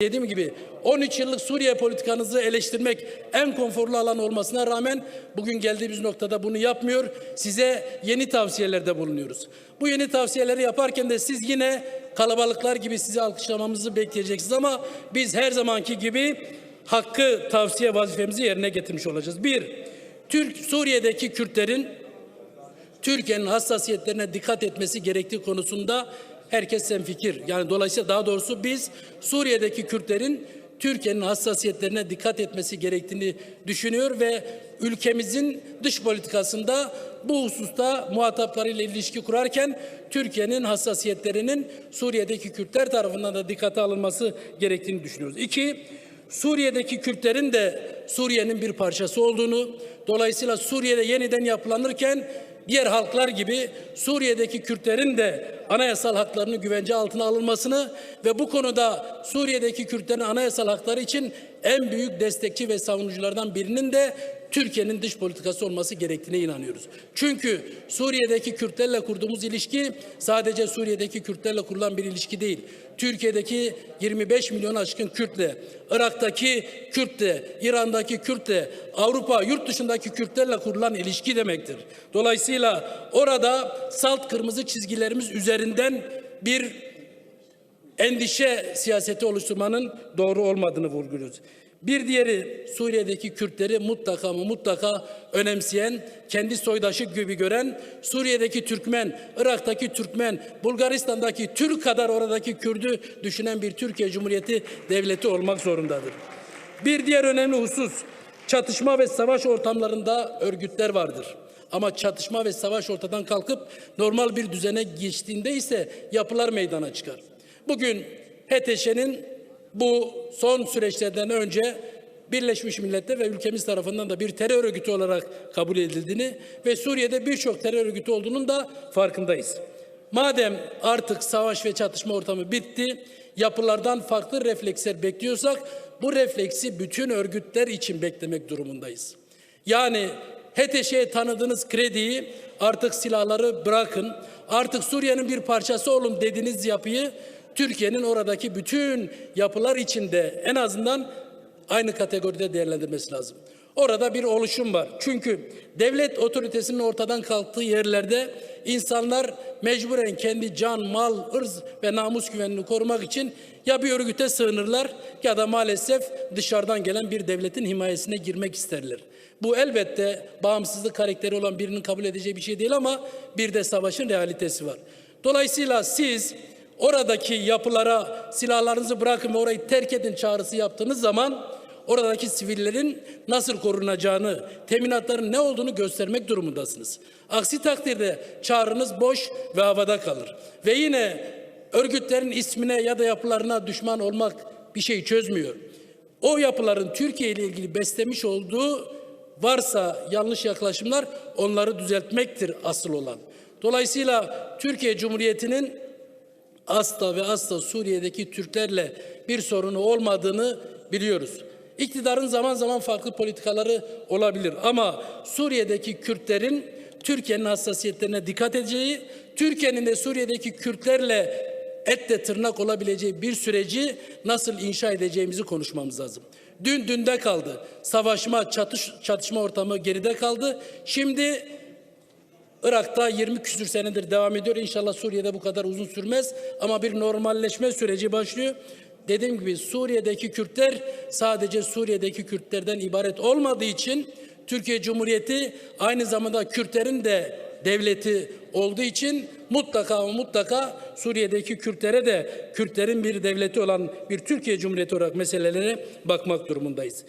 Dediğim gibi 13 yıllık Suriye politikanızı eleştirmek en konforlu alan olmasına rağmen bugün geldiğimiz noktada bunu yapmıyor. Size yeni tavsiyelerde bulunuyoruz. Bu yeni tavsiyeleri yaparken de siz yine kalabalıklar gibi sizi alkışlamamızı bekleyeceksiniz ama biz her zamanki gibi hakkı tavsiye vazifemizi yerine getirmiş olacağız. Bir, Türk Suriye'deki Kürtlerin Türkiye'nin hassasiyetlerine dikkat etmesi gerektiği konusunda herkes fikir. Yani dolayısıyla daha doğrusu biz Suriye'deki Kürtlerin Türkiye'nin hassasiyetlerine dikkat etmesi gerektiğini düşünüyor ve ülkemizin dış politikasında bu hususta muhataplarıyla ilişki kurarken Türkiye'nin hassasiyetlerinin Suriye'deki Kürtler tarafından da dikkate alınması gerektiğini düşünüyoruz. İki, Suriye'deki Kürtlerin de Suriye'nin bir parçası olduğunu, dolayısıyla Suriye'de yeniden yapılanırken diğer halklar gibi Suriye'deki Kürtlerin de anayasal haklarını güvence altına alınmasını ve bu konuda Suriye'deki Kürtlerin anayasal hakları için en büyük destekçi ve savunuculardan birinin de Türkiye'nin dış politikası olması gerektiğine inanıyoruz. Çünkü Suriye'deki Kürtlerle kurduğumuz ilişki sadece Suriye'deki Kürtlerle kurulan bir ilişki değil. Türkiye'deki 25 milyon aşkın Kürtle, Irak'taki Kürtle, İran'daki Kürtle, Avrupa yurt dışındaki Kürtlerle kurulan ilişki demektir. Dolayısıyla orada salt kırmızı çizgilerimiz üzerinden bir endişe siyaseti oluşturmanın doğru olmadığını vurguluyoruz. Bir diğeri Suriye'deki Kürtleri mutlaka ama mutlaka önemseyen, kendi soydaşı gibi gören, Suriye'deki Türkmen, Irak'taki Türkmen, Bulgaristan'daki Türk kadar oradaki Kürdü düşünen bir Türkiye Cumhuriyeti devleti olmak zorundadır. Bir diğer önemli husus, çatışma ve savaş ortamlarında örgütler vardır. Ama çatışma ve savaş ortadan kalkıp normal bir düzene geçtiğinde ise yapılar meydana çıkar. Bugün HTŞ'nin bu son süreçlerden önce Birleşmiş Milletler ve ülkemiz tarafından da bir terör örgütü olarak kabul edildiğini ve Suriye'de birçok terör örgütü olduğunun da farkındayız. Madem artık savaş ve çatışma ortamı bitti, yapılardan farklı refleksler bekliyorsak bu refleksi bütün örgütler için beklemek durumundayız. Yani HTŞ'ye tanıdığınız krediyi artık silahları bırakın, artık Suriye'nin bir parçası olun dediğiniz yapıyı Türkiye'nin oradaki bütün yapılar içinde en azından aynı kategoride değerlendirmesi lazım. Orada bir oluşum var. Çünkü devlet otoritesinin ortadan kalktığı yerlerde insanlar mecburen kendi can, mal, ırz ve namus güvenliğini korumak için ya bir örgüte sığınırlar ya da maalesef dışarıdan gelen bir devletin himayesine girmek isterler. Bu elbette bağımsızlık karakteri olan birinin kabul edeceği bir şey değil ama bir de savaşın realitesi var. Dolayısıyla siz oradaki yapılara silahlarınızı bırakın ve orayı terk edin çağrısı yaptığınız zaman oradaki sivillerin nasıl korunacağını, teminatların ne olduğunu göstermek durumundasınız. Aksi takdirde çağrınız boş ve havada kalır. Ve yine örgütlerin ismine ya da yapılarına düşman olmak bir şey çözmüyor. O yapıların Türkiye ile ilgili beslemiş olduğu varsa yanlış yaklaşımlar onları düzeltmektir asıl olan. Dolayısıyla Türkiye Cumhuriyeti'nin asla ve asla Suriye'deki Türklerle bir sorunu olmadığını biliyoruz. İktidarın zaman zaman farklı politikaları olabilir ama Suriye'deki Kürtlerin Türkiye'nin hassasiyetlerine dikkat edeceği, Türkiye'nin de Suriye'deki Kürtlerle etle tırnak olabileceği bir süreci nasıl inşa edeceğimizi konuşmamız lazım. Dün dünde kaldı. Savaşma, çatış, çatışma ortamı geride kaldı. Şimdi Irak'ta 20 küsür senedir devam ediyor. İnşallah Suriye'de bu kadar uzun sürmez ama bir normalleşme süreci başlıyor. Dediğim gibi Suriye'deki Kürtler sadece Suriye'deki Kürtlerden ibaret olmadığı için Türkiye Cumhuriyeti aynı zamanda Kürtlerin de devleti olduğu için mutlaka mutlaka Suriye'deki Kürtlere de Kürtlerin bir devleti olan bir Türkiye Cumhuriyeti olarak meselelere bakmak durumundayız.